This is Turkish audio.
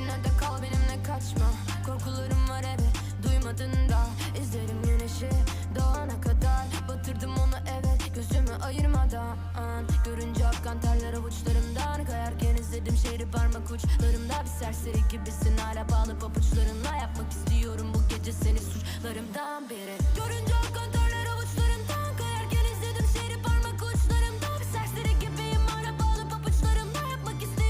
Yine de kal benimle kaçma. Korkularım var eve duymadın da. İzlerim güneşi doğana kadar. Batırdım onu evet gözümü ayırmadan. Görünce akkan terler avuçlarımdan Kayarken izledim şehri parmak uçlarımda. Bir serseri gibisin hala bağlı papuçlarınla yapmak